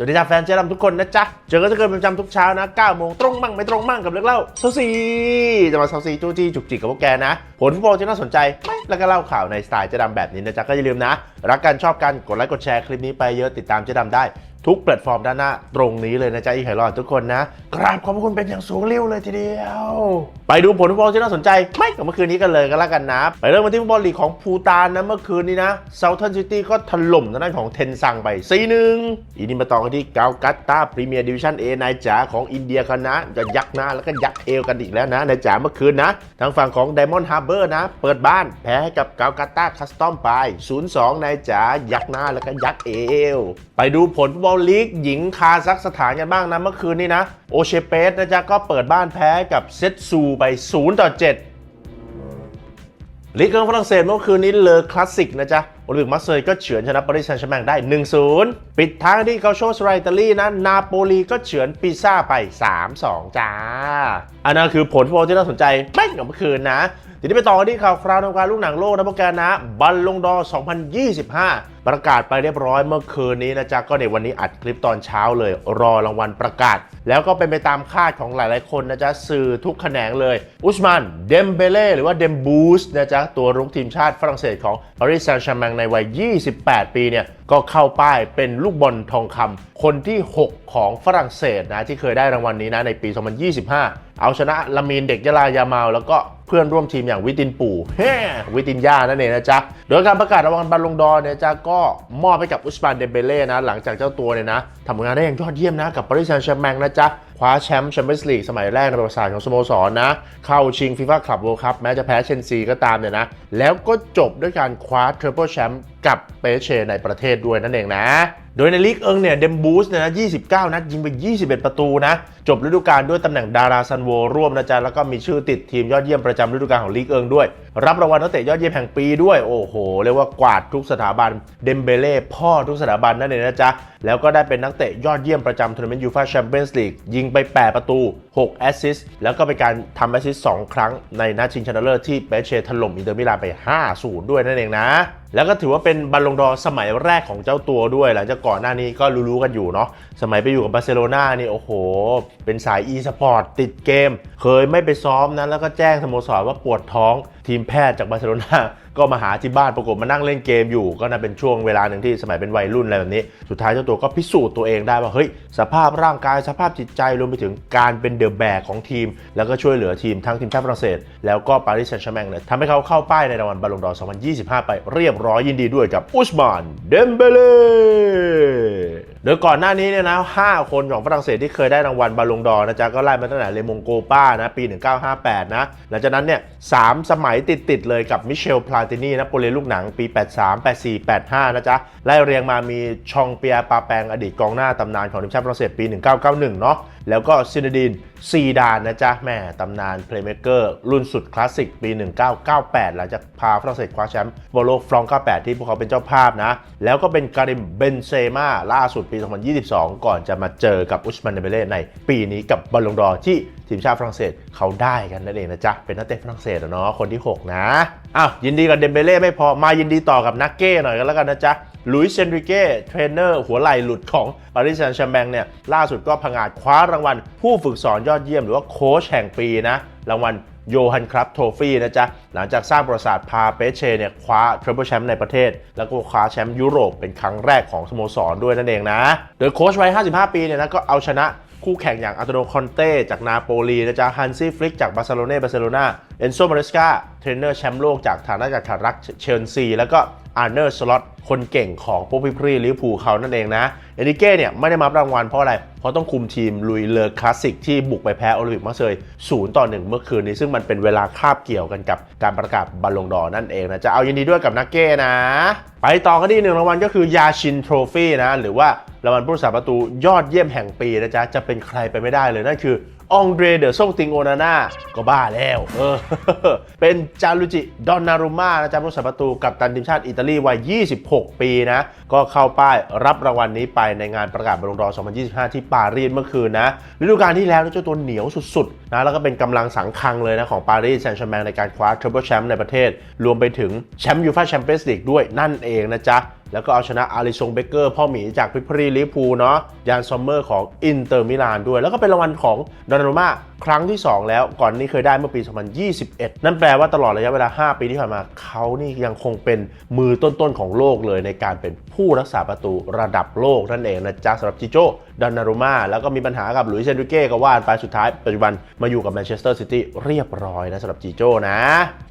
สวัสดีจ้าแฟนเจ๊ดำทุกคนนะจ๊ะ เจอกันจะเกินประจำทุกเช้านะ9โมงตรงมั่งไม่ตรงมั่งกับเรื่องเล่าเซาซี จะมาเซาซีจู้จี้จุกจิกกับพวกแกนะ ผลฟุตบอลที่น่าสนใจไหมแล้วก็เล่าข่าวในสไตล์เจ๊ดำแบบนี้นะจ๊ะก็อย่าลืมนะ รักกันชอบกันกดไลค์กดแชร์คลิปนี้ไปเยอะติดตามเจ๊ดำได้ ทุกแพลตฟอร์มด้านหน้าตรงนี้เลยนะจ๊ะอีไข่รอดทุกคนนะกราบขอบพระคุณเป็นอย่างสูงเร็วเลยทีเดียว ไปดูผลฟุตบอลที่น่าสนใจ ไม่กับเมื่อคืนนี้กันเลยก็แล้วกันนะ ไปเริ่มกันที่ฟุตบอลลีกของภูตานนะเมื่อคืนนี้นะเซาเทิร์นซิตี้ก็ถล่มทางด้านของเทนซังไป4 1อีนี่มาต่อกันที่กาลกัตตาพรีเมียร์ดิวิชั่นเอนายจ๋าของอินเดียกันนะจะยักหน้าแล้วก็ยักเอวกันอีกแล้วนะนายจ๋าเมื่อคืนนะทางฝั่งของไดมอนด์ฮาร์เบอร์นะ เปิดบ้านแพ้ให้กับกาลกัตตาคัสตอมไป 0-2นายจ๋ายักหน้าแล้วก็ยักเอว ไปดูผลฟุตบอลอลลีกหญิงคาซัคสถานกันบ้างนะเมื่อคืนนี้นะ โอเชเปสนะจ๊ะก็เปิดบ้านแพ้กับเซตซูไป 0 ต่อ 7ลีกเอิงฝรั่งเศสเมื่อคืนนี้เลอคลาสสิกนะจ๊ะโอลิมปิกมาเซย์ก็เฉือนชนะปารีสแซงต์แชร์แมงได้ 1-0 ปิดท้ายที่เกาโชสไรตาลีนะนาโปลีก็เฉือนปิซ่าไป 3-2 จ้า อันนั้นคือผลฟุตบอลที่น่าสนใจไม่กับเมื่อคืนนะ ทีนี้ไปต่อกันที่ข่าวคราวในวงการลูกหนังโลกนะพวกแกนะบัลลงดอร์2025 ประกาศไปเรียบร้อยเมื่อคืนนี้นะจ๊ะก็ในวันนี้อัดคลิปตอนเช้าเลย รอรางวัลประกาศ แล้วก็เป็นไปตามคาดของหลายๆคนนะจ๊ะสื่อทุกแขนงเลย อุสมานเดมเบเล่หรือว่าเดมบูสนะจ๊ะตัวรุกทีมชาติฝรั่งเศสของปารีสแซงต์แชร์แมงในวัย 28 ปีเนี่ยก็เข้าป้ายเป็นลูกบอลทองคำคนที่ 6 ของฝรั่งเศสนะที่เคยได้รางวัลนี้นะในปี 2025 เอาชนะลามีนเด็กยะลายามาลแล้วก็ เพื่อนร่วมทีมอย่างวิตินปู่แฮ่วิตินย่านั่นเองนะจ๊ะ โดยการประกาศรางวัลบอลลงดอร์เนี่ยจ๊ะก็มอบให้กับอุสมานเดมเบเล่นะ หลังจากเจ้าตัวเนี่ยนะทำงานได้อย่างยอดเยี่ยมนะ กับปารีสแซงต์แชร์แมงนะจ๊ะ คว้าแชมป์แชมเปี้ยนส์ลีกสมัยแรกในประวัติศาสตร์ของสโมสรนะ เข้าชิงฟีฟ่าคลับเวิลด์คัพแม้จะแพ้เชนซีก็ตามเนี่ยนะ แล้วก็จบด้วยการคว้าทริปเปิลแชมป์กับเปเชในประเทศด้วยนั่นเองนะ โดยในลีกเอิงเนี่ยเดมบูสเนี่ยนะ29 นัดยิงไป 21 ประตูนะ จบฤดูกาลด้วยตำแหน่งดาราซันโวร่วมนะจ๊ะ แล้วก็มีชื่อติดทีมยอดเยี่ยมประจำฤดูกาลของลีกเอิงด้วย รับรางวัลนักเตะยอดเยี่ยมแห่งปีด้วย โอ้โห เรียกว่ากวาดทุกสถาบัน เดมเบเล่พ่อทุกสถาบันนั่นเองนะจ๊ะ แล้วก็ได้เป็นนักเตะยอดเยี่ยมประจำทัวร์นาเมนต์ยูฟ่าแชมเปี้ยนส์ลีกยิงไป 8 ประตู 6 แอสซิสต์แล้วก็เป็นการทำแอสซิสต์2ครั้งในนัดชิงชนะเลิศที่เปเชถล่มอินเตอร์มิลานไป 5-0 ด้วยนั่นเองนะแล้วก็ถือว่าเป็นบัลลงดอสมัยแรกของเจ้าตัวด้วย หลังจากก่อนหน้านี้ก็รู้ๆกันอยู่เนาะสมัยไปอยู่กับบาร์เซโลนานี่โอ้โห เป็นสาย e สปอร์ตติดเกม เคยไม่ไปซ้อมนะแล้วก็แจ้งสโมสรว่าปวดท้องทีมแพทย์จากบาร์เซโลนาก็มาหาที่บ้านปรากฏมานั่งเล่นเกมอยู่ ก็น่าเป็นช่วงเวลาหนึ่งที่สมัยเป็นวัยรุ่นอะไรแบบนี้ สุดท้ายเจ้าตัวก็พิสูจน์ตัวเองได้ว่าเฮ้ยสภาพร่างกายสภาพจิตใจรวมไปถึงการเป็นเดอะแบกของทีม แล้วก็ช่วยเหลือทีมทั้งทีมชาติฝรั่งเศส แล้วก็ปารีสแซงต์แชร์แมงเนี่ยทำให้เขาเข้าป้ายในรางวัลบอลลงดอร์2025 ไปเรียบร้อยยินดีด้วยกับอุสมานเดมเบเล่โดยก่อนหน้านี้เนี่ยนะ 5 คนของฝรั่งเศสที่เคยได้รางวัลบอลลงดอร์นะจ๊ะ ก็ไล่มาตั้งแต่เลมงโกป้านะปี 1958 นะ หลังจากนั้นเนี่ยสามสมัยติด ๆ เลยกับมิเชลพลาตินีนะโปเลลูกหนังปี 83 84 85 นะจ๊ะ ไล่เรียงมามีชองเปียปาแปงอดีตกองหน้าตำนานของทีมชาติฝรั่งเศสปี 1991 เนาะ แล้วก็ซินดินซีดานนะจ๊ะแม่ตำนานเพลย์เมเกอร์รุ่นสุดคลาสสิกปี 1998 หลังจากพาฝรั่งเศสคว้าแชมป์บอลโลกฟรอง 98 ที่พวกเขาเป็นเจ้าภาพนะ แล้วก็เป็นการิมเบนเซม่าล่าสุดปี 2022 ก่อนจะมาเจอกับอุสมันเดเบเล่ในปีนี้กับบอลลงดอที่ ทีมชาติฝรั่งเศสเขาได้กันนั่นเองนะจ๊ะ เป็นนักเตะฝรั่งเศสเนาะคนที่ 6 นะอ้าวยินดีกับเดมเบเล่ไม่พอมายินดีต่อกับนักเก้หน่อยกันแล้วกันนะจ๊ะลุยเซนริเก้เทรนเนอร์หัวไหล่หลุดของปารีสแซงต์แชร์แมงเนี่ยล่าสุดก็ผงาดคว้ารางวัล ผู้ฝึกสอนยอดเยี่ยมหรือว่าโค้ชแห่งปีนะ รางวัลโยฮันครับโทฟี่นะจ๊ะ หลังจากสร้างประวัติศาสตร์พาเปเช่เนี่ยคว้าทริปเปิลแชมป์ในประเทศ แล้วก็คว้าแชมป์ยุโรปเป็นครั้งแรกของสโมสรด้วยนั่นเองนะ โดยโค้ชวัย 55 ปีเนี่ยนะก็เอาชนะ คู่แข่งอย่างอัตโนคอนเต้จากนาโปลีนะจ๊ะฮันซี่ฟลิกจากบาร์เซโลนาบาร์เซโลนา เอนโซมาเรสกาเทรนเนอร์แชมป์โลกจากฐานะจากฐารักเชลซี แล้วก็อาร์เนอร์สล็อตคนเก่งของพวกพี่พรีลิเวอร์พูลเขานั่นเองนะ เอริเก้เนี่ยไม่ได้มารับรางวัลเพราะอะไร เพราะต้องคุมทีมลุยเลอคลาสสิกที่บุกไปแพ้โอลิมปิกมาร์เซย์ศูนย์ต่อหนึ่งเมื่อคืนนี้ซึ่งมันเป็นเวลาคาบเกี่ยวกันกับการประกาศบอลลงดอนั่นเองนะ จะเอายินดีด้วยกับนักเก้นะ ไปต่อกันที่หนึ่งรางวัลก็คือยาชินโทรฟี่นะ หรือว่ารางวัลผู้รักษาประตูยอดเยี่ยมแห่งปีนะจ๊ะจะเป็นใครไปไม่ได้เลยนั่นคือ องเดรเดอร์ซ่งติงโอนาน่าก็บ้าแล้วเออเป็นจารุจิดอนนารุม่านะจ๊ะผู้รักษาประตูกับตันทีมชาติอิตาลีวัย 26 ปีนะ ก็เข้าป้ายรับรางวัลนี้ไปในงานประกาศบอลลงดอร์2025 ที่ปารีสเมื่อคืนนะฤดูกาลที่แล้วนี่เจ้าตัวเหนียวสุดๆนะแล้วก็เป็นกำลังสังคังเลยนะของปารีสแซงต์แชร์แมงในการคว้าทริปเปิลแชมป์ในประเทศ รวมไปถึงแชมป์ยูฟ่าแชมเปี้ยนส์ลีกด้วยนั่นเองนะจ๊ะ แล้วก็เอาชนะอาริชงเบเกอร์พ่อหมีจากพิพรีลิพูเนาะยานซอมเมอร์ของอินเตอร์มิลานด้วย แล้วก็เป็นรางวัลของดอนนารุมาครั้งที่ 2 แล้วก่อนนี้เคยได้เมื่อปี 2021 นั่นแปลว่าตลอดระยะเวลา 5 ปีที่ผ่านมาเขานี่ยังคงเป็นมือต้นๆของโลกเลยในการเป็นผู้รักษาประตูระดับโลกนั่นเองนะจ๊ะสำหรับจิโจ้ ดอนนารุม่าแล้วก็มีปัญหากับหลุยส์เซนริเก้ก็ว่านไปสุดท้ายปัจจุบันมาอยู่กับแมนเชสเตอร์ซิตี้เรียบร้อยนะสำหรับจีโจ้นะ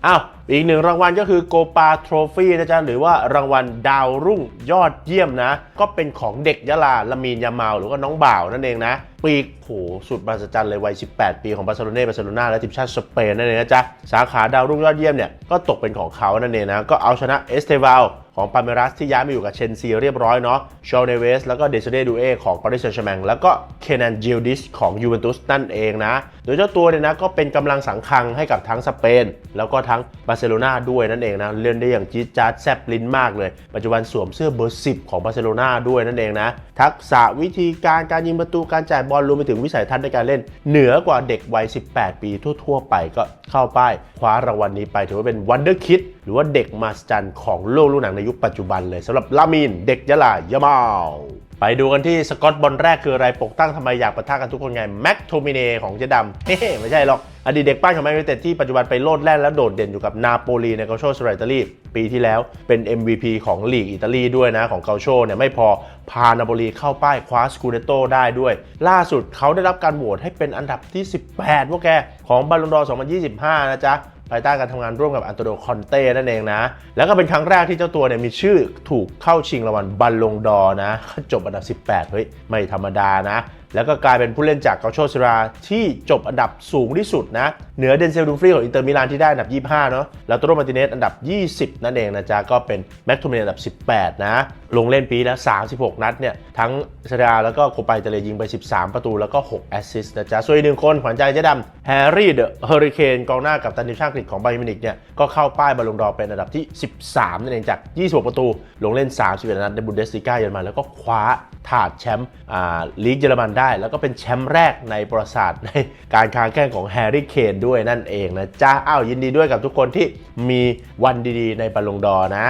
อ้าวอีกหนึ่งรางวัลก็คือโกปาโทรฟี่นะจ๊ะหรือว่ารางวัลดาวรุ่งยอดเยี่ยมนะ ก็เป็นของเด็กยะลาละมีนยาเมาหรือว่าน้องบ่าวนั่นเองนะปีกโหสุดมหัศจรรย์เลยวัย 18 ปีของบาร์เซโลนาบาร์เซโลนาและทีมชาติสเปนนั่นเองนะจ๊ะ สาขาดาวรุ่งยอดเยี่ยมเนี่ย ก็ตกเป็นของเขานั่นเองนะ ก็เอาชนะเอสเตวาลของปาเมรัสที่ย้ายมาอยู่กับเชนซีเรียบร้อยเนาะชอลเนเวสแล้วก็เดซเดดูเอของปารีสแซงต์แชร์แมงแล้วก็เคนันจิลดิสของยูเวนตุสนั่นเองนะ โดยเจ้าตัวเนี่ยนะก็เป็นกำลังสังคังให้กับทั้งสเปน แล้วก็ทั้งบาร์เซโลนาด้วยนั่นเองนะเล่นได้อย่างจี๊ดจ๊าดแซบลิ้นมากเลย ปัจจุบันสวมเสื้อเบอร์ 10 ของบาร์เซโลนาด้วยนั่นเองนะทักษะวิธีการการยิงประตูการจ่ายบอลรวมไปถึงวิสัยทัศน์ในการเล่น เหนือกว่าเด็กวัย 18 ปีทั่ว ๆ ไปก็เข้าป้ายคว้ารางวัลนี้ไปถือว่าเป็นวันเดอร์คิดหรือว่าเด็กมาสจันของโลกลูกหนังในยุคปัจจุบันเลยสำหรับลามินเด็กยะลายามา ไปดูกันที่สกอตบอลแรกคืออะไรปกตั้งทำไมอยากปะทะกันทุกคนไงแม็กโทมิเนของเจดำเฮ้ไม่ใช่หรอก อดีตเด็กป้านของแมนยูไนเต็ดที่ปัจจุบันไปโลดแล่นและโดดเด่นอยู่กับนาโปลีในเกาโชสไรตาลีปีที่แล้วเป็น MVP ของลีกอิตาลีด้วยนะของเกาโชเนี่ยไม่พอพานาโปลีเข้าป้ายคว้าสกูเดโตได้ด้วย ล่าสุดเขาได้รับการโหวตให้เป็นอันดับที่ 18พวกแกของบอลลงดอร์2025 นะจ๊ะ ภายใต้การทำงานร่วมกับอันโตโดคอนเต้นั่นเองนะ แล้วก็เป็นครั้งแรกที่เจ้าตัวเนี่ยมีชื่อถูกเข้าชิงรางวัลบัลลงดอนะจบอันดับ 18 เฮ้ย ไม่ธรรมดานะ แล้วก็กลายเป็นผู้เล่นจากเกาโชซิราที่จบอันดับสูงที่สุดนะ เหนือเดนเซลดูฟรีของอินเตอร์มิลานที่ได้อันดับ 25 เนาะแล้วโตโรมาติเนสอันดับ 20 นั่นเองนะจ๊ะ ก็เป็นแม็กทูเมนอันดับ 18 นะ ลงเล่นปีแล้ว 36 นัดเนี่ย ทั้งซเรียแล้วก็โคปาอิตเลยยิงไป 13 ประตูแล้วก็6แอสซิสต์นะจ๊ะ ส่วนอีกหนึ่งคนขวัญใจเจ๊ดำแฮร์รี่เดอะเฮอริเคนกองหน้ากับตันทีมชาติอังกฤษของไบรมินิกเนี่ยก็เข้าป้ายบอลลงดอเป็นอันดับที่ 13 นั่นเองจาก 26 ประตู ลงเล่น 31 นัดในบุนเดสลิก้าเยอรมันแล้วก็คว้าถาดแชมป์ลีกเยอรมันได้ แล้วก็เป็นแชมป์แรกในประวัติศาสตร์ในการค้าแข่งของแฮร์รี่เคนด้วยนั่นเองนะจ๊ะอ้าวยินดีด้วยกับทุกคนที่มีวันดีๆ ในบอลลงดอนะ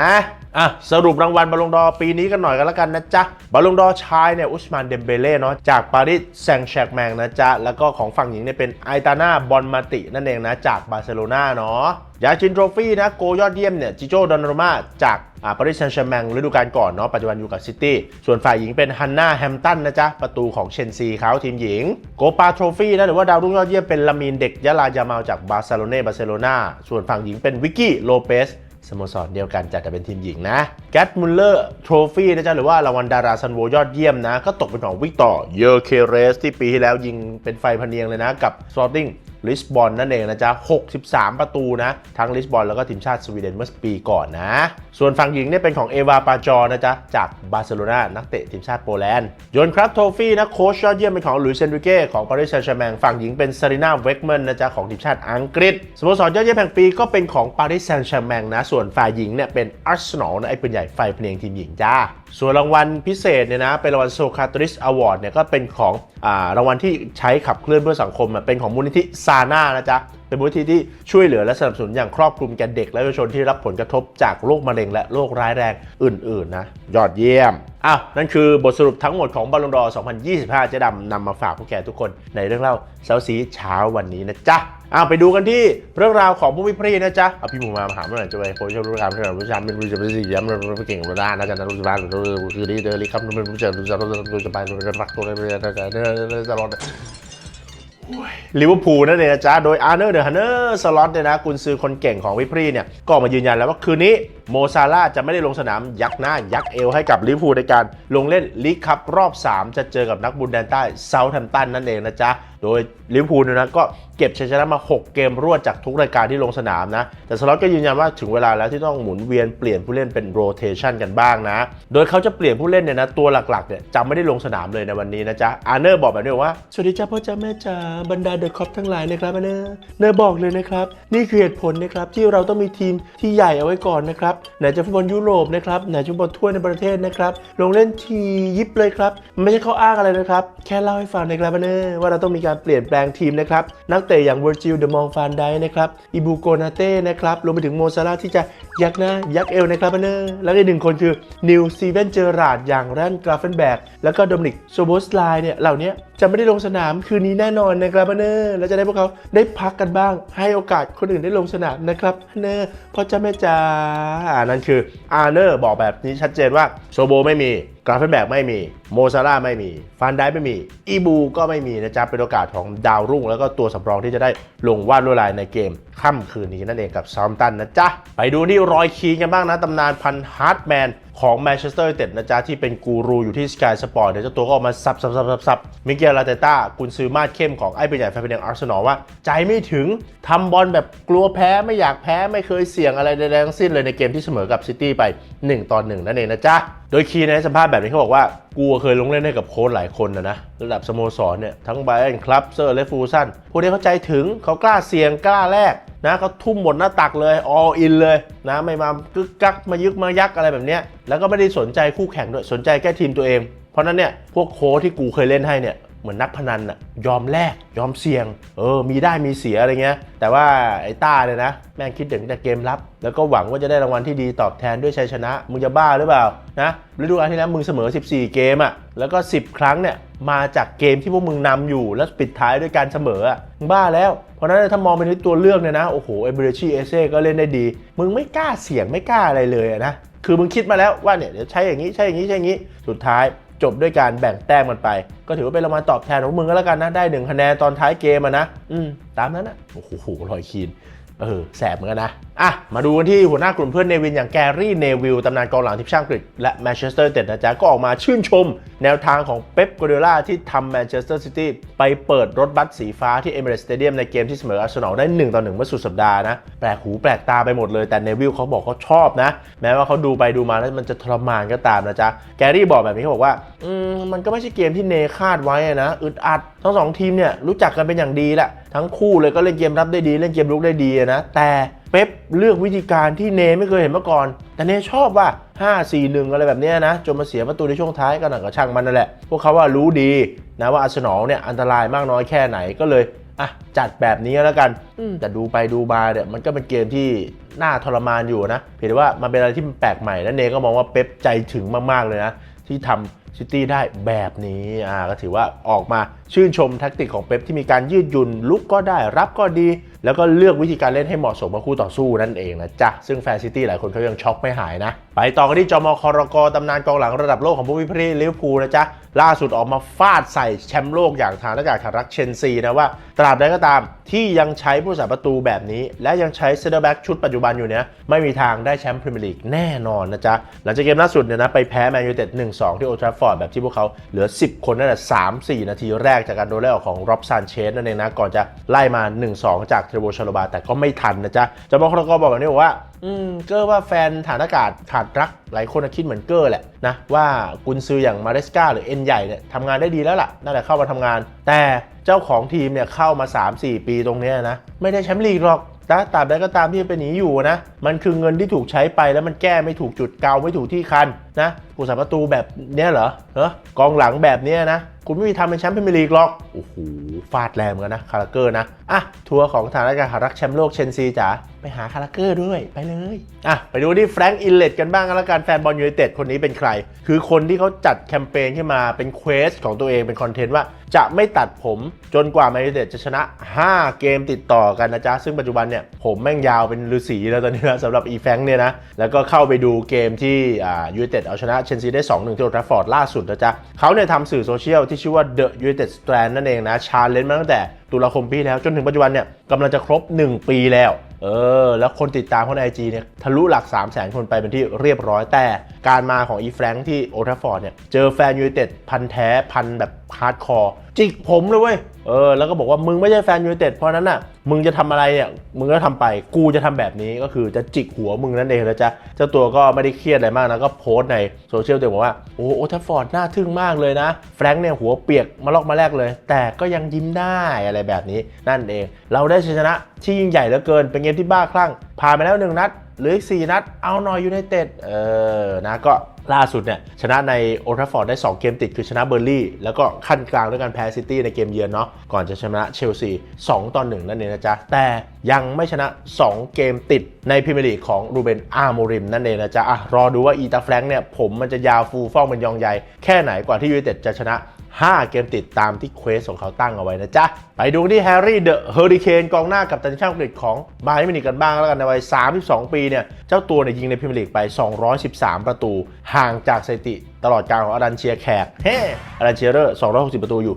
อะสรุปรางวัลบอลลงดอปีนี้กันหน่อยกันแล้วกันนะจ๊ะบอลลงดอชายเนี่ยอุสมานเดมเบเล่เนาะจากปารีสแซงต์แชร์กแมงนะจ๊ะแล้วก็ของฝั่งหญิงเนี่ยเป็นไอตาน่าบอลมาตินั่นเองนะจากบาร์เซโลนาเนาะ ยาชินโทรฟี่นะโกยอดเยี่ยมเนี่ยจิโจดอนนารุมาจากอาปารีสแซงต์แชร์แมงฤดูกาลก่อนเนาะปัจจุบันอยู่กับซิตี้ส่วนฝ่ายหญิงเป็นฮันนาแฮมตันนะจ๊ะ ประตูของเชนซีเขาทีมหญิง โกปาโทรฟี่นะหรือว่าดาวรุ่งยอดเยี่ยมเป็นลามีนเด็กยะลายาเมาจากบาร์เซโลนาบาร์เซโลนาส่วนฝั่งหญิงเป็นวิกกี้โลเปสสโมสรเดียวกันจัดแต่เป็นทีมหญิงนะแกตมุลเลอร์โทรฟี่นะจ๊ะ หรือว่ารางวัลดาราซันโวยอดเยี่ยมนะ ก็ตกเป็นของวิกตอร์เยอร์เคเรสที่ปีที่แล้วยิงเป็นไฟพเนียงเลยนะ กับส p อ r ติง ลิสบอนนั่นเองนะจ๊ะ 63 ประตูนะ ทั้งลิสบอนแล้วก็ทีมชาติสวีเดนเมื่อปีก่อนนะ ส่วนฝั่งหญิงเนี่ยเป็นของเอวาปาจอนะจ๊ะ จากบาร์เซโลนานักเตะทีมชาติโปแลนด์ยนครับโทฟี่นะโค้ชยอดเยี่ยมเป็นของหลุยเซนริเก้ของปารีสแซงต์แชร์แมงฝั่งหญิงเป็นซารีนาเวกเมนนะจ๊ะของทีมชาติอังกฤษสโมสรยอดเยี่ยมแห่งปีก็เป็นของปารีสแซงต์แชร์แมงนะส่วนฝ่ายหญิงเนี่ยเป็นอาร์เซนอลนะไอ้ปืนใหญ่ไฟพเนียงทีมหญิงจ้าส่วนรางวัลพิเศษเนี่ยนะเป็นรางวัลโซคาตริสอวอร์ดเนี่ยก็เป็นของอรางวัลที่ใช้ขับเคลื่อนเพื่อสังคมเป็นของมูลนิธิซาน่านะจ๊ะเป็นมูลนิธิที่ช่วยเหลือและสนับสนุนอย่างครอบคลุมแก่เด็กและเยาวชนที่รับผลกระทบจากโรคมะเร็งและโรคร้ายแรงอื่น ๆ นะ ยอดเยี่ยม อ้าวนั่นคือบทสรุปทั้งหมดของบอลลงดอร์2025 เจ๊ดำนำมาฝากพวกแกทุกคนในเรื่องเล่าเซาซีเช้าวันนี้นะจ๊ะอ้าวไปดูกันที่เรื่องราวของผู้วิพรีนะจ๊ะเอาพี่หมูมาถามหน่อยจะไปโคชรู้การเรื่องรู้จำเป็นรู้จะไปสิย้ำรู้เก่งรู้ได้านะจ๊ะนะรู้บ้านรู้คือดีเดอร์ลิครับรู้รู้จะรู้จะรู้รู้จะไปรู้จะรักตัวเลยรู้จะจะจะรอด ลิเวอร์พูลนั่นเองนะจ๊ะ โดยอาร์เนอร์เดอะฮันเนอร์สล็อตเนี่ยนะกุนซือคนเก่งของวิพรีเนี่ย ก็มายืนยันแล้วว่าคืนนี้โมซาร่าจะไม่ได้ลงสนามยักหน้ายักเอวให้กับลิเวอร์พูลในการลงเล่นลีกคัพรอบ 3 จะเจอกับนักบุญแดนใต้เซาท์แฮมป์ตันนั่นเองนะจ๊ะโดยลิเวอร์พูลเนี่ยนะก็เก็บชัยชนะมา 6 เกมรวดจากทุกรายการที่ลงสนามนะ แต่สล็อตก็ยืนยันว่าถึงเวลาแล้วที่ต้องหมุนเวียนเปลี่ยนผู้เล่นเป็นโรเทชันกันบ้างนะ โดยเขาจะเปลี่ยนผู้เล่นเนี่ยนะตัวหลักๆเนี่ยจะไม่ได้ลงสนามเลยในวันนี้นะจ๊ะอาร์เนอร์บอกแบบนี้ว่า สวัสดีจ้าพ่อจ้าแม่จ๋าบรรดาเดอะคอปทั้งหลายนะครับอาร์เนอร์เนอร์บอกเลยนะครับนี่คือเหตุผลนะครับที่เราต้องมีทีมที่ใหญ่เอาไว้ก่อนนะครับไหนจะฟุตบอลยุโรปนะครับไหนจะฟุตบอลทั่วในประเทศนะครับลงเล่นทียิบเลยครับไม่ใช่ข้ออ้างอะไรนะครับแค่เล่าให้ฟังนะครับอาร์เนอร์ว่าเราต้องมีการเปลี่ยนแปลงทีมนะครับ นักเตะอย่างเวอร์จิลเดมองฟานไดนะครับอิบูโกนาเต้นะครับรวมไปถึงโมซาร่าที่จะ ยักหน้ายักเอวนะครับเนอร์แล้วอีกหนึ่งคนคือนิวซีเวนเจอราดอย่างแรนกราฟเฟนแบกแล้วก็โดมินิกโซโบสไลเนี่ยเหล่านี้จะไม่ได้ลงสนามคืนนี้แน่นอนนะครับเนอร์แล้วจะได้พวกเขาได้พักกันบ้าง ให้โอกาสคนอื่นได้ลงสนามนะครับเนอร์เพราะจะไม่จ้าอ่านั่นคืออาร์เนอร์บอกแบบนี้ชัดเจนว่าโซโบไม่มีกราฟเฟนแบกไม่มีโมซาร่าไม่มีฟันได้ไม่มี อีบูก็ไม่มีนะจ๊ะเป็นโอกาสของดาวรุ่ง แล้วก็ตัวสำรองที่จะได้ลงวาดลวดลายในเกมค่ำคืนนี้นั่นเองกับซอมตันนะจ๊ะไปดูที่รอยคีนกันบ้างนะตำนานพันฮาร์ดแมน ของแมนเชสเตอร์เต็ดนะจ๊ะ ที่เป็นกูรูอยู่ที่สกายสปอร์ตเดี๋ยวเจ้าตัวก็ออกมาซับซับซับซับซับมิเกลลาเตต้ากุนซือมาดเข้มของไอ้เป็นใหญ่แฟนเพลงอาร์เซนอลว่า ใจไม่ถึงทำบอลแบบกลัวแพ้ไม่อยากแพ้ไม่เคยเสี่ยงอะไรใดๆทั้งสิ้นเลยในเกมที่เสมอกับซิตี้ไป 1 ต่อ 1 นั่นเองนะจ๊ะ โดยคีย์ในสัมภาษณ์แบบนี้เขาบอกว่ากูเคยลงเล่นให้กับโค้ชหลายคนนะนะระดับสโมสรเนี่ยทั้งไบรอันคลับเซอร์และฟูซันพวกนี้เขาใจถึงเขากล้าเสี่ยงกล้าแลกนะเขาทุ่มหมดหน้าตักเลย all in เลยนะไม่มากึกกักมายึกมายักอะไรแบบเนี้ยแล้วก็ไม่ได้สนใจคู่แข่งด้วยสนใจแค่ทีมตัวเอง เพราะนั้นเนี่ยพวกโค้ชที่กูเคยเล่นให้เนี่ยเหมือนนักพนันอะยอมแลกยอมเสี่ยง เออ มีได้มีเสียอะไรเงี้ย แต่ว่าไอ้ต้าเนี่ยนะ แม่งคิดถึงแต่เกมรับ แล้วก็หวังว่าจะได้รางวัลที่ดีตอบแทนด้วยชัยชนะ มึงจะบ้าหรือเปล่านะฤดูกาลที่แล้วมึงเสมอ 14 เกมอะแล้วก็ 10 ครั้งเนี่ยมาจากเกมที่พวกมึงนำอยู่แล้วปิดท้ายด้วยการเสมออะมึงบ้าแล้ว เพราะนั้นถ้ามองเป็นตัวเลือกเนี่ยนะโอ้โหเอเบรชีเอเซ่ก็เล่นได้ดี มึงไม่กล้าเสี่ยงไม่กล้าอะไรเลยอะนะ คือมึงคิดมาแล้วว่าเนี่ยเดี๋ยวใช้อย่างนี้ใช้อย่างนี้ใช้อย่างนี้ สุดท้ายจบด้วยการแบ่งแต้มกันไป ก็ถือว่าเป็นรางวัลตอบแทนของมึงก็แล้วกันนะ ได้หนึ่งคะแนนตอนท้ายเกมะนะ อืม ตามนั้นนะโอ้โหลอยคีน เออแสบเหมือนกันนะอะมาดูกันที่หัวหน้ากลุ่มเพื่อนเนวินอย่างแกรี่เนวิลตำนานกองหลังทีมชาติอังกฤษและแมนเชสเตอร์เต็ดนะจ๊ะก็ออกมาชื่นชม แนวทางของเป๊ปกัวเดล่าที่ทำแมนเชสเตอร์ซิตี้ไปเปิดรถบัสสีฟ้าที่เอเมเรสสเตเดียมในเกมที่เสมออาร์เซนอลได้ 1 ต่อ 1 เมื่อสุดสัปดาห์นะ แปลกหูแปลกตาไปหมดเลยแต่เนวิลเขาบอกเขาชอบนะ แม้ว่าเขาดูไปดูมาแล้วมันจะทรมานก็ตามนะจ๊ะแกรี่บอกแบบนี้เขาบอกว่าอืมมันก็ไม่ใช่เกมที่เนคาดไว้นะอึดอัดทั้งสองทีมเนี่ยรู้จักกันเป็นอย่างดีแหละทั้งคู่เลยก็เล่นเกมรับได้ดี เล่นเกมลุกได้ดีอะนะ แต่เป๊ปเลือกวิธีการที่เนไม่เคยเห็นมาก่อน แต่เนชอบว่า 5 4 1 อะไรแบบเนี้ยนะ จนมาเสียประตูในช่วงท้ายก็หนังกับช่างมันนั่นแหละ พวกเขาว่ารู้ดีนะว่าอาร์เซนอลเนี่ยอันตรายมากน้อยแค่ไหนก็เลยอะจัดแบบนี้แล้วกันอืมแต่ดูไปดูมาเนี่ยมันก็เป็นเกมที่น่าทรมานอยู่นะเพียงแต่ว่ามันเป็นอะไรที่มันแปลกใหม่และเนก็มองว่าเป๊ปใจถึงมากๆเลยนะที่ทำ ซิตี้ได้แบบนี้อ่าก็ถือว่าออกมาชื่นชมแท็กติกของเป๊ปที่มีการยืดหยุ่นลุกก็ได้รับก็ดีแล้วก็เลือกวิธีการเล่นให้เหมาะสมกับคู่ต่อสู้นั่นเองนะจ๊ะ ซึ่งแฟนซิตี้หลายคนเขายังช็อกไม่หายนะ ไปต่อกันที่จอมอคอรกตำนานกองหลังระดับโลกของผู้วิพรีลิเวอร์พูลนะจ๊ะ ล่าสุดออกมาฟาดใส่แชมป์โลกอย่างทางนักการารักเชนซีนะว่า ตราบใดก็ตามที่ยังใช้ผู้สาประตูแบบนี้ และยังใช้เซนเตอร์แบ็กชุดปัจจุบันอยู่เนี้ยไม่มีทางได้แชมป์พรีเมียร์ลีกแน่นอนนะจ๊ะหลังจากเกมล่าสุดเนี่ยนะไปแพ้แมนยูเต็ด1-2 ที่โอทราฟอร์ดแบบที่พวกเขาเหลือ 10 คนนั่นแหละ3-4 นาทีแรกจากการโดนไล่ออกของร็อบซานเชสนั่นเองนะก่อนจะไล่มา 1-2 จากเทรโบชาโลบาแต่ก็ไม่ทันนะจ๊ะจอมคอรกบอกแบบนี้บอกว่า อืมเกอร์ว่าแฟนฐานอากาศขาดรัก หลายคนคิดเหมือนเกอร์แหละนะว่ากุนซืออย่างมาเรสกาหรือเอ็นใหญ่เนี่ยทำงานได้ดีแล้วล่ะนั่นแหละเข้ามาทำงาน แต่เจ้าของทีมเนี่ยเข้ามา 3-4 ปีตรงเนี้ยนะไม่ได้แชมป์ลีกหรอกนะตาบใดก็ตามที่เป็นหนีอยู่นะ มันคือเงินที่ถูกใช้ไปแล้วมันแก้ไม่ถูกจุดเกาไม่ถูกที่คัน นะผู้สาประตูแบบเนี้ยเหรอเหรอกองหลังแบบเนี้ยนะ คุณไม่มีทำเป็นแชมป์พรีเมียร์ลีกหรอก โอ้โห ฟาดแรงเหมือนกันนะ คาราเกอร์นะ อะ ทัวร์ของฐานอากาศรักแชมป์โลกเชนซีจ๋า ไปหาคาราเกอร์ด้วย ไปเลย อะ ไปดูที่แฟรงก์อินเลตกันบ้างแล้วกันแฟนบอลยูไนเต็ดคนนี้เป็นใคร คือคนที่เขาจัดแคมเปญขึ้นมาเป็นเควสของตัวเองเป็นคอนเทนต์ว่าจะไม่ตัดผมจนกว่าแมนยูไนเต็ดจะชนะ 5 เกมติดต่อกันนะจ๊ะ ซึ่งปัจจุบันเนี่ยผมแม่งยาวเป็นฤาษีแล้วตอนนี้นะสำหรับอีแฟรงค์เนี่ยนะแล้วก็เข้าไปดูเกมที่อ่ายูไนเต็ดเอาชนะเชนซีได้ 2-1 ที่โอทราฟอร์ดล่าสุดนะจ๊ะเขาเนี่ยทำสื่อโซเชียลที่ชื่อว่า The United Strand นั่นเองนะชาเลนจ์มาตั้งแต่ตุลาคมปีแล้วจนถึงปัจจุบันเนี่ยกำลังจะครบ 1 ปีแล้ว เออ แล้วคนติดตามเขาในไอจีเนี่ยทะลุหลัก 3 0 0แสนคนไปเป็นที่เรียบร้อยแต่ การมาของอีแฟรงค์ที่โอทัฟฟอร์ดเนี่ยเจอแฟนยูไนเต็ดพันแท้พันแบบฮาร์ดคอร์จิกผมเลยเว้ยเออแล้วก็บอกว่ามึงไม่ใช่แฟนยูไนเต็ดเพราะนั้นน่ะมึงจะทำอะไรเนี่ยมึงก็ทำไปกูจะทำแบบนี้ก็คือจะจิกหัวมึงนั่นเองนะจ๊ะเจ้าตัวก็ไม่ได้เครียดอะไรมากนะก็โพสต์ในโซเชียลตัวบอกว่าโอ้โอทัฟฟอร์ดน่าทึ่งมากเลยนะแฟรงค์เนี่ยหัวเปียกมาลอกมาแรกเลย แต่ก็ยังยิ้มได้อะไรแบบนี้นั่นเอง เราได้ชัยชนะที่ยิ่งใหญ่เหลือเกินเป็นเกมที่บ้าคลั่งผ่านไปแล้วหนึ่งนัดหลืออีก4นัดเอาหน่อยยูไนเต็ดเออนะก็ ล่าสุดเนี่ยชนะในโอทราฟอร์ดได้ 2 เกมติดคือชนะเบอร์ลี่ แล้วก็ขั้นกลางด้วยการแพ้ซิตี้ในเกมเยือนเนาะก่อนจะชนะเชลซี 2 ต่อ 1 นั่นเองนะจ๊ะ แต่ยังไม่ชนะ 2 เกมติดในพรีเมียร์ลีกของรูเบนอาร์โมริมนั่นเองนะจ๊ะอะรอดูว่าอีตาแฟรงค์เนี่ยผมมันจะยาวฟูฟ่องเป็นยองใหญ่แค่ไหนกว่าที่ยูไนเต็ดจะชนะ 5 เกมติดตามที่เควสของเขาตั้งเอาไว้นะจ๊ะ ไปดูที่แฮร์รี่เดอะเฮอริเคนกองหน้ากับตันทีมชาติอังกฤษของบาเยร์นมิวนิกกันบ้างแล้วกันในวัย 32 ปีเนี่ย เจ้าตัวเนี่ยยิงในพรีเมียร์ลีกไป 213 ประตู ห่างจากสถิติ ตลอดการของอดันเชียแขกเฮ้อดันเชียร์เรอร์260 ประตูอยู่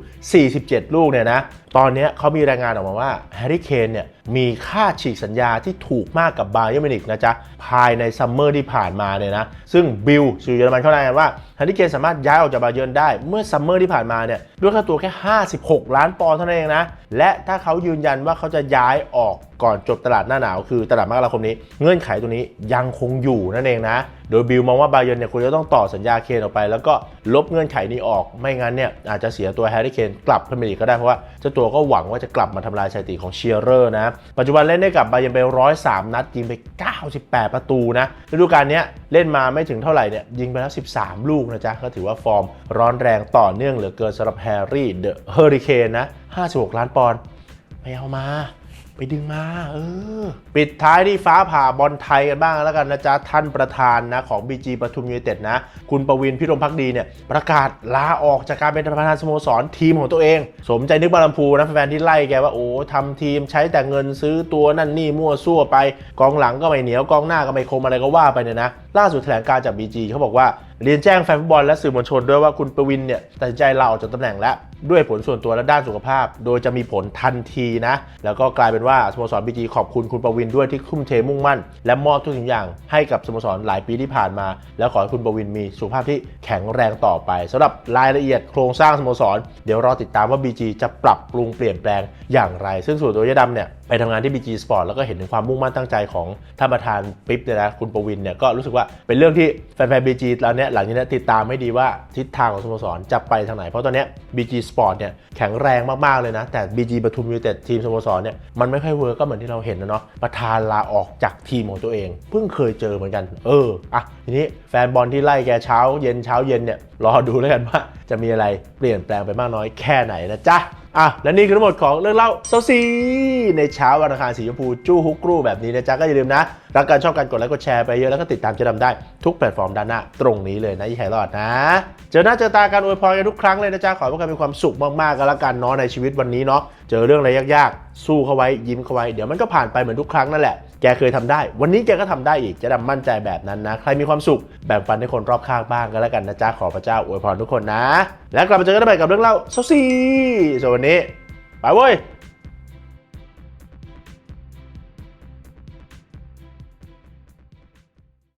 47 ลูกเนี่ยนะ ตอนนี้เขามีรายงานออกมาว่าแฮร์รี่เคนเนี่ยมีค่าฉีกสัญญาที่ถูกมากกับบาเยิร์มิวนิกนะจ๊ะ ภายในซัมเมอร์ที่ผ่านมาเนี่ยนะ ซึ่งบิลสื่อเยอรมันเขารายงานว่าแฮร์รี่เคนสามารถย้ายออกจากบาเยิร์นได้เมื่อซัมเมอร์ที่ผ่านมาเนี่ยด้วยค่าตัวแค่ 56 ล้านปอนด์เท่านั้นเองนะและถ้าเขายืนยันว่าเขาจะย้ายออก ก่อนจบตลาดหน้าหนาวคือตลาดมกราคมนี้ เงื่อนไขตัวนี้ยังคงอยู่นั่นเองนะ โดยบิลมองว่าบาเยนเนี่ยควรจะต้องต่อสัญญาเคนออกไป แล้วก็ลบเงื่อนไขนี้ออกไม่งั้นเนี่ยอาจจะเสียตัวแฮร์รี่เคนกลับพรีเมียร์ลีกก็ได้เพราะว่าเจ้าตัวก็หวังว่าจะกลับมาทำลายสถิติของเชียร์เรอร์นะปัจจุบันเล่นได้กับบาเยนไป 103 นัดยิงไป 98 ประตูนะฤดูกาลนี้เล่นมาไม่ถึงเท่าไหร่เนี่ยยิงไปแล้ว 13 ลูกนะจ๊ะก็ถือว่าฟอร์มร้อนแรงต่อเนื่องเหลือเกินสำหรับแฮร์รี่เดอะเฮอริเคนนะ56 ล้านปอนด์ไปเอามา ไปดึงมา เออ ปิดท้ายที่ฟ้าผ่าบอลไทยกันบ้างแล้วกันนะจ๊ะ ท่านประธานนะของ BG ปทุมยูไนเต็ดนะ คุณประวินพิรมพักดีเนี่ย ประกาศลาออกจากการเป็นประธานสโมสรทีมของตัวเอง สมใจนึกบาลัมพูนะแฟนที่ไล่แกว่า โอ้ทำทีมใช้แต่เงินซื้อตัวนั่นนี่มั่วซั่วไป กองหลังก็ไม่เหนียวกองหน้าก็ไม่คมอะไรก็ว่าไปเนี่ยนะ ล่าสุดแถลงการจาก BG เขาบอกว่า เรียนแจ้งแฟนฟุตบอลและสื่อมวลชนด้วยว่าคุณประวินเนี่ยตัดสินใจลาออกจากตำแหน่งแล้ว ด้วยผลส่วนตัวและด้านสุขภาพ โดยจะมีผลทันทีนะ แล้วก็กลายเป็นว่าสโมสรบีจีขอบคุณคุณประวินด้วยที่คุ้มเทมุ่งมั่น และมอบทุกสิ่งอย่างให้กับสโมสรหลายปีที่ผ่านมา แล้วขอให้คุณประวินมีสุขภาพที่แข็งแรงต่อไปสำหรับรายละเอียดโครงสร้างสโมสร เดี๋ยวรอติดตามว่า BG จะปรับปรุงเปลี่ยนแปลงอย่างไร ซึ่งส่วนตัวยะดำเนี่ย ไปทำงานที่ BG Sport แล้วก็เห็นถึงความมุ่งมั่นตั้งใจของท่านประธานปิ๊บเนี่ยนะคุณประวินเนี่ยก็รู้สึกว่าเป็นเรื่องที่แฟนๆ BG ตอนเนี้ยหลังจากนี้ติดตามให้ดีว่าทิศทางของสโมสรจะไปทางไหน เพราะตอนเนี้ย BG Sport เนี่ยแข็งแรงมากๆเลยนะ แต่ BG ปทุมยูเต็ดทีมสโมสรเนี่ยมันไม่ค่อยเวิร์กก็เหมือนที่เราเห็นนะเนาะประธานลาออกจากทีมของตัวเองเพิ่งเคยเจอเหมือนกัน เอออะทีนี้แฟนบอลที่ไล่แกเช้าเย็นเช้าเย็นเนี่ยรอดูแล้วกันว่าจะมีอะไรเปลี่ยนแปลงไปมากน้อยแค่ไหนนะจ๊ะ อะและนี่คือทั้งหมดของเรื่องเล่าเซาซีในเช้าวันอังคารสีชมพูจู้ฮุกกรูแบบนี้นะจ๊ะก็อย่าลืมนะรักการชอบการกดไลค์กดแชร์ไปเยอะแล้วก็ติดตามเจะดำได้ทุกแพลตฟอร์มด้านหน้าตรงนี้เลยนะยี่ไหรอดนะ เจอหน้าเจอตากันอวยพรกันทุกครั้งเลยนะจ๊ะขอให้พวกกันมีความสุขมากๆกันละกันเนาะในชีวิตวันนี้เนาะเจอเรื่องอะไรยากๆ สู้เข้าไว้ยิ้มเข้าไว้เดี๋ยวมันก็ผ่านไปเหมือนทุกครั้งนั่นแหละแกเคยทำได้ วันนี้แกก็ทำได้อีกเจะดำมั่นใจแบบนั้นนะ ใครมีความสุข แบ่งปันให้คนรอบข้างบ้างกันแล้วกันนะจ๊ะ ขอพระเจ้าอวยพรทุกคนนะ แล้วกลับมาเจอกันใหม่กับเรื่องเล่าซซีส่วนวันนี้ ไปเว้ย